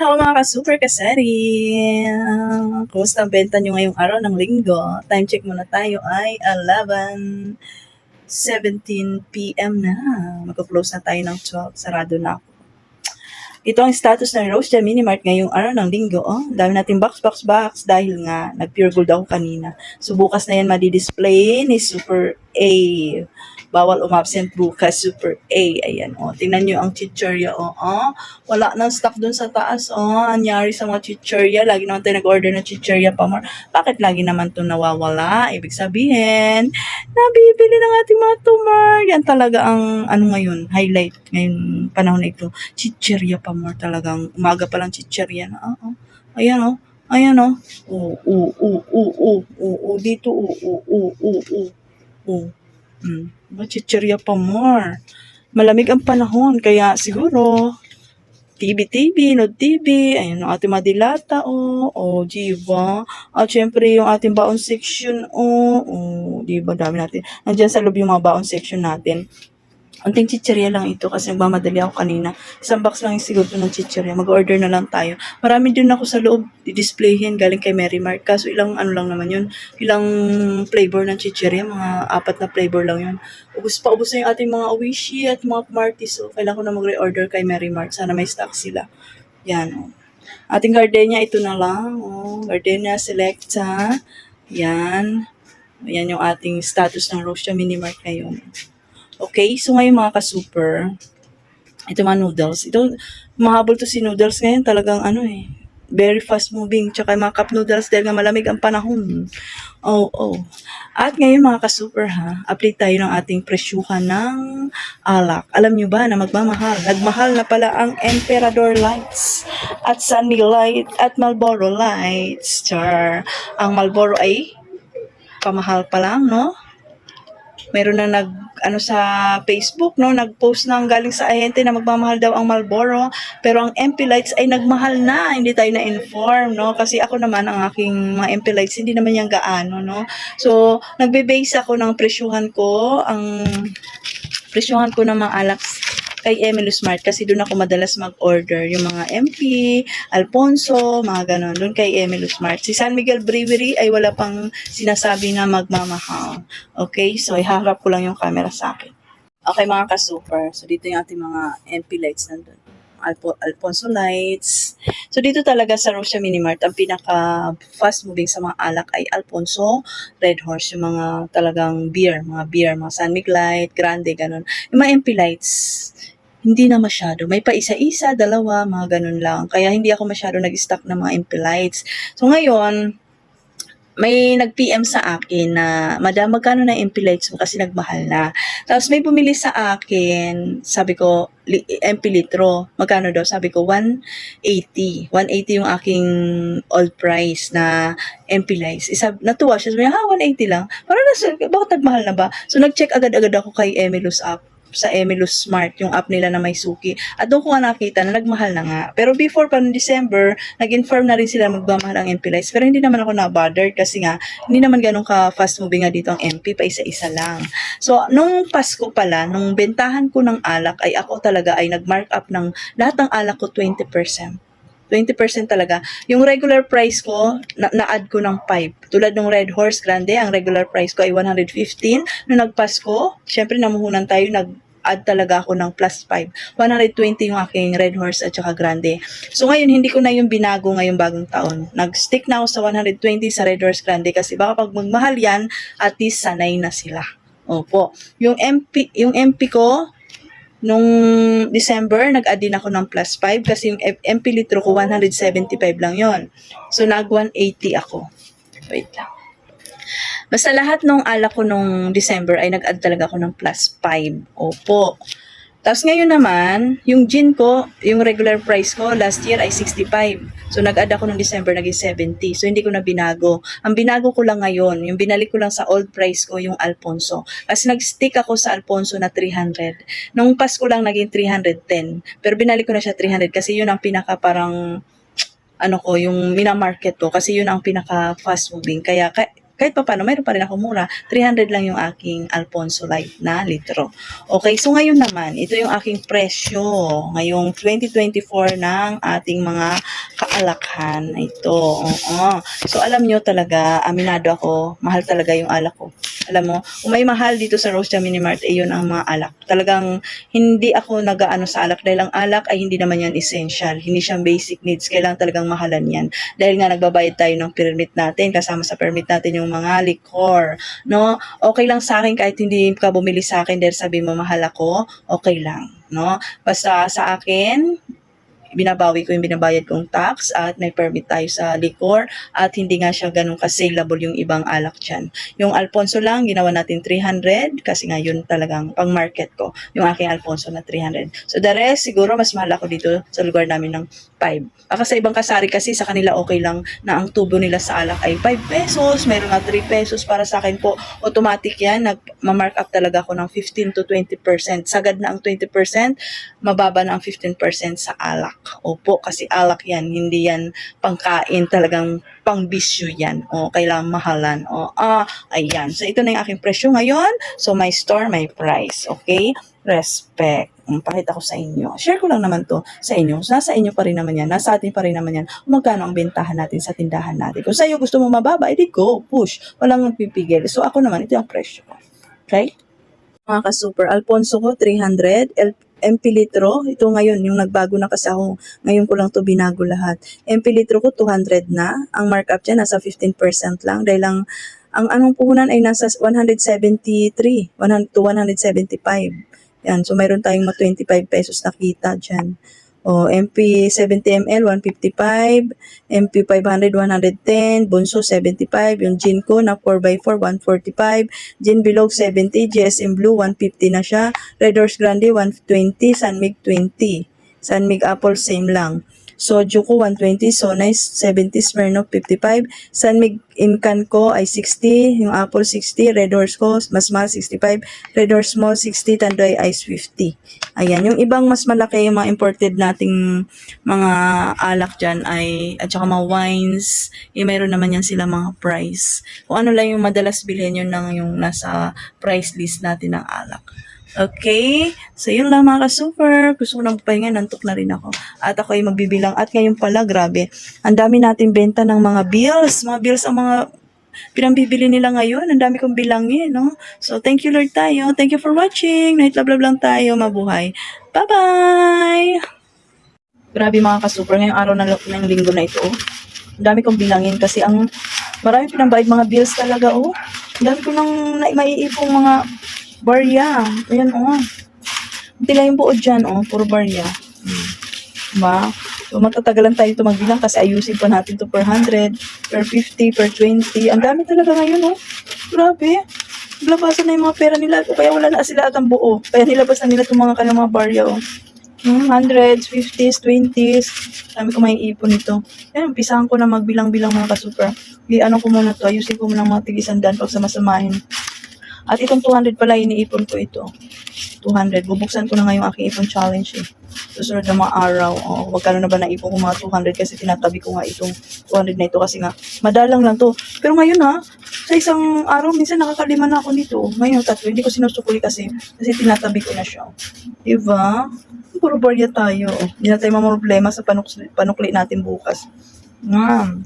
Hello mga ka-super kasari! Kumusta ang benta nyo ngayong araw ng linggo? Time check muna tayo ay 11.17 p.m. na. Mag-close na tayo ng 12. Sarado na ako. Ito ang status ng Rose Jam Mini Mart ngayong araw ng linggo. Oh, dami natin box, box, box dahil nga nag-pure gold ako kanina. So bukas na yan madi-display ni Super A. Bawal umabsent bukas, Super A. Ayan, oh. Tingnan nyo ang chichurya, oh. oh. Wala nang stock dun sa taas, oh. Anyari sa mga chichurya. Lagi naman tayo nag-order ng chichurya pa more. Bakit lagi naman to nawawala? Ibig sabihin, nabibili ng ating mga tumor. Yan talaga ang, ano ngayon, highlight ngayon panahon na ito. Chichurya pa more talagang. Umaga pa lang chichurya na, oh. oh. Ayan, oh. Ayan, oh. Oo, oo, oo, oo, oo, oo, dito, oo, oo, oo, oo, Ba, chichirya pa more. Malamig ang panahon, kaya siguro, TV, TV, Nod TV, ayun ang ating mga dilata, o, oh, Jiva. At syempre, yung ating baon section, o, oh, oh, di ba, dami natin. Nandiyan sa loob yung mga baon section natin. Unting chichirya lang ito kasi nagmamadali ako kanina. Isang box lang yung siguro ng chichirya. Mag-order na lang tayo. Marami din ako sa loob i-displayhin galing kay Mary Mart. Kaso ilang ano lang naman yun. Ilang flavor ng chichirya. Mga apat na flavor lang yun. Ubus pa ubus na yung ating mga Oishi at mga Martis. So, kailangan ko na mag-reorder kay Mary Mart. Sana may stock sila. Yan. Oh. Ating gardenia, ito na lang. Oh, gardenia Selecta. Yan. Yan yung ating status ng Rosia Mini Mart ngayon. Okay, so ngayon mga ka-super, ito mga noodles. Ito, mahabol to si noodles ngayon. Talagang ano eh, very fast moving. Tsaka mga cup noodles dahil nga malamig ang panahon. Oh, oh. At ngayon mga ka-super ha, update tayo ng ating presyuhan ng alak. Alam nyo ba na magmamahal? Nagmahal na pala ang Emperador Lights at Sunny Light at Marlboro Lights. Char. Ang Marlboro ay pamahal pa lang, no? Meron na nag ano sa Facebook no nag-post na galing sa ahente na magmamahal daw ang Marlboro pero ang MP Lights ay nagmahal na hindi tayo na inform no? Kasi ako naman ang aking mga MP Lights hindi naman yan gaano no? So nagbe-base ako ng presyuhan ko ang presyuhan ko ng mga alak kay Emily Smart kasi doon ako madalas mag-order yung mga MP, Alfonso, mga ganon. Doon kay Emily Smart. Si San Miguel Brewery ay wala pang sinasabi na magmamahal. Okay? So, iharap ko lang yung camera sa akin. Okay, mga ka-super. So, dito yung ating mga MP lights nandun. Alpo, Alfonso lights. So, dito talaga sa Rosia Minimart, ang pinaka fast moving sa mga alak ay Alfonso, Red Horse, yung mga talagang beer, mga beer, mga San Mig Light, Grande, ganun. Yung mga MP lights, hindi na masyado. May pa isa-isa, dalawa, mga ganun lang. Kaya hindi ako masyado nag-stock ng mga MP lights. So, ngayon, may nag-PM sa akin na, Madam, magkano na MP lights mo kasi nagmahal na. Tapos may bumili sa akin, sabi ko, MP litro. Magkano daw? Sabi ko, 180. 180 yung aking old price na MP lights. Isa, natuwa siya. Sabi niya, ha, 180 lang. Parang nasa, bakit nagmahal na ba? So, nag-check agad-agad ako kay Emilus app sa Emilus Smart, yung app nila na may suki. At doon ko nga nakita na nagmahal na nga. Pero before pa noong December, nag-inform na rin sila magmamahal ang MP lights. Pero hindi naman ako na-bothered kasi nga, hindi naman ganun ka fast moving nga dito ang MP, pa isa-isa lang. So, nung Pasko pala, nung bentahan ko ng alak, ay ako talaga ay nag-mark up ng lahat ng alak ko 20%. 20% talaga. Yung regular price ko, na- na-add ko ng 5. Tulad ng Red Horse Grande, ang regular price ko ay 115. Nung nagpasko, syempre namuhunan tayo, nag add talaga ako ng plus 5. 120 yung aking Red Horse at saka Grande. So ngayon, hindi ko na yung binago ngayong bagong taon. Nag-stick na ako sa 120 sa Red Horse Grande kasi baka pag magmahal yan, at least sanay na sila. Opo. Yung MP, yung MP ko, Nung December, nag-add ako ng plus 5 kasi yung MP litro ko 175 lang yon. So, nag 180 ako. Wait lang. Basta lahat ng alak ko nung December ay nag-add talaga ako ng plus 5. Opo. Tapos ngayon naman, yung gin ko, yung regular price ko last year ay 65. So nag-add ako nung December, naging 70. So hindi ko na binago. Ang binago ko lang ngayon, yung binalik ko lang sa old price ko, yung Alfonso. Kasi nag-stick ako sa Alfonso na 300. Nung Pasko lang naging 310. Pero binalik ko na siya 300 kasi yun ang pinaka parang ano ko, yung minamarket ko kasi yun ang pinaka fast moving. Kaya ka- kahit pa paano, mayroon pa rin ako mura. 300 lang yung aking Alfonso Light na litro. Okay, so ngayon naman, ito yung aking presyo ngayong 2024 ng ating mga kaalakhan. Ito, oo. So alam nyo talaga, aminado ako, mahal talaga yung alak ko. Alam mo, kung may mahal dito sa Rose Mini Mart, eh, yun ang mga alak. Talagang hindi ako nagaano sa alak dahil ang alak ay hindi naman yan essential. Hindi siyang basic needs. Kailangan talagang mahalan yan. Dahil nga nagbabayad tayo ng permit natin, kasama sa permit natin yung mga liquor. No? Okay lang sa akin kahit hindi ka bumili sa akin dahil sabi mo mahal ako, okay lang. No? Basta sa akin, binabawi ko yung binabayad kong tax at may permit tayo sa liquor at hindi nga siya ganun ka-saleable yung ibang alak dyan. Yung Alfonso lang, ginawa natin 300 kasi nga yun talagang pang market ko, yung aking Alfonso na 300. So the rest, siguro mas mahal ako dito sa lugar namin ng 5. Baka sa ibang kasari kasi sa kanila okay lang na ang tubo nila sa alak ay 5 pesos, mayroon nga 3 pesos para sa akin po, automatic yan, nag-mark up talaga ako ng 15 to 20%. Sagad na ang 20%, mababa na ang 15% sa alak. Opo, kasi alak yan, hindi yan pangkain, talagang pangbisyo yan. O, kailangan mahalan. O, ah, ayan. So, ito na yung aking presyo ngayon. So, my store, my price. Okay? Respect. Um, pakita ko sa inyo. Share ko lang naman to sa inyo. Nasa inyo pa rin naman yan. Nasa atin pa rin naman yan. Magkano ang bentahan natin sa tindahan natin. Kung sa'yo gusto mo mababa, edi go, push. Walang pipigil. So, ako naman, ito yung presyo ko. Okay? Mga ka-super, Alfonso ko, 300. El MP litro, ito ngayon, yung nagbago na kasi ako, ngayon ko lang to binago lahat. MP litro ko, 200 na. Ang markup dyan, nasa 15% lang. Dahil lang, ang anong puhunan ay nasa 173 100 to 175. Yan, so mayroon tayong mga 25 pesos na kita dyan. O, MP 70 ml, 155. MP 500, 110. Bunso, 75. Yung gin ko na 4x4, 145. Gin Bilog, 70. GSM Blue, 150 na siya. Red Horse Grande, 120. Sunmig, 20. Sunmig Apple, same lang. Soju ko 120, so nice 70, Smirnoff 55, Sunmig Incan ko ay 60, yung Apple 60, Red Horse ko mas mahal 65, Red Horse Small 60, Tandoy Ice 50. Ayan, yung ibang mas malaki yung mga imported nating mga alak dyan ay, at saka mga wines, yung mayroon naman yan sila mga price. Kung ano lang yung madalas bilhin yun lang yung nasa price list natin ng alak. Okay? So, yun lang mga ka-super. Gusto ko nang pahinga, nantok na rin ako. At ako ay magbibilang. At ngayon pala, grabe. Ang dami natin benta ng mga bills. Mga bills ang mga pinambibili nila ngayon. Ang dami kong bilangin, no? So, thank you Lord tayo. Thank you for watching. Night love love lang tayo. Mabuhay. Bye-bye! Grabe mga ka-super. Ngayong araw ng, ng linggo na ito, oh. Ang dami kong bilangin kasi ang marami pinambayad mga bills talaga, oh. Ang dami ko nang na, maiipong mga barya. Ayan, oh. Hindi lang yung buo dyan, oh. Puro barya. Hmm. Diba? So, matatagalan tayo ito magbilang kasi ayusin pa natin to per 100, per 50, per 20. Ang dami talaga ngayon, oh. Grabe. Labasan na yung mga pera nila. O kaya wala na sila at ang buo. Kaya nilabas na nila itong mga kanilang mga barya, oh. Hmm, hundreds, fifties, twenties. Dami ko may ipon nito. Yan, umpisahan ko na magbilang-bilang mga kasuper. I, ano ko muna to, ayusin ko muna mga tigisandan pag samasamahin. At itong 200 pala, iniipon ko ito. 200. Bubuksan ko na nga yung aking ipon challenge eh. Susunod na mga araw. Oh, wag ka na ba naipon ko mga 200 kasi tinatabi ko nga itong 200 na ito kasi nga madalang lang to. Pero ngayon ha, sa isang araw minsan nakakalima na ako nito. Ngayon tatlo, hindi ko sinusukuli kasi kasi tinatabi ko na siya. Diba? Puro barya tayo. Hindi na tayo problema sa panuk panukli natin bukas. Nga.